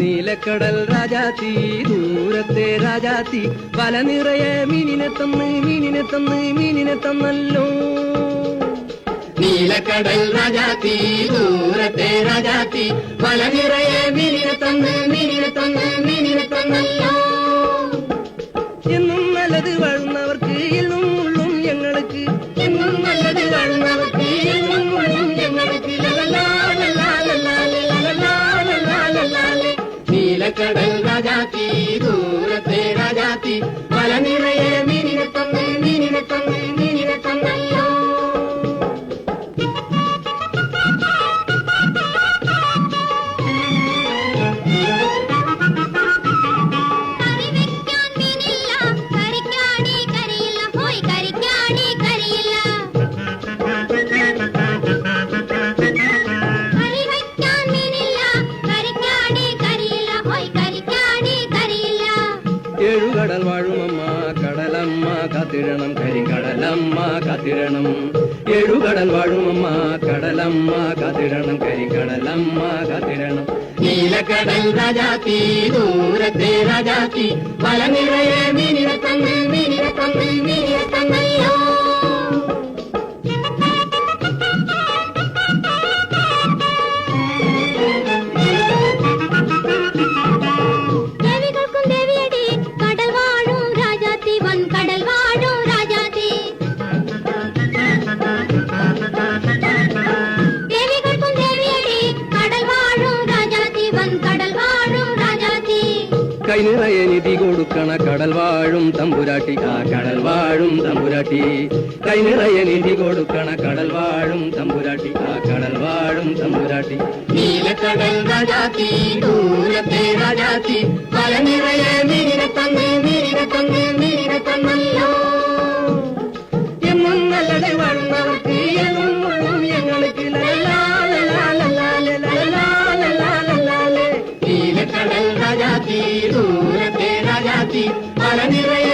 രാജാത്തി ദൂരത്തെ രാജാത്തി വല നിറയെ മീനിനെ തന്ന് മീനിനെ തന്ന് മീനിനെ തന്നല്ലോ. നീലക്കടൽ രാജാത്തി ദൂരത്തെ രാജാത്തി വല നിറയെ മീനിനെ തന്ന് മീനിനെ തന്ന്. രാജാത്തി ദൂരത്തെ രാജാത്തി വല നിറയെ മീനിനെ തന്ന് മീനിനെ തന്ന് அருமம்மா கடலம்மா காத்திடணும் கரிங்கடலம்மா காத்திடணும் எழுகடல் வாழுமம்மா கடலம்மா காத்திடணும் கரிங்கடலம்மா காத்திடணும் நீலக்கடல் ராஜாத்தி தூரத்தே ராஜாத்தி பல நிறைய மீனிட தந்து കൈ നിറയെ നിധി കൊടുക്കണ കടൽ വാഴും തമ്പുരാട്ടി. ആ കടൽ വാഴും തമ്പുരാട്ടി. കൈ നിറയെ നിധി കൊടുക്കണ കടൽ വാഴും തമ്പുരാട്ടി. ആ കടൽ വാഴും തമ്പുരാട്ടി. നീലക്കടൽ രാജാത്തി ദൂരത്തെ രാജാത്തി പല നിറയെ മീനിനെ തന്ന് മീനിനെ തന്ന് മീനിനെ തന്നല്ലോ എന്നും നല്ലത് വാഴുന്നവർക്ക് மனநிறை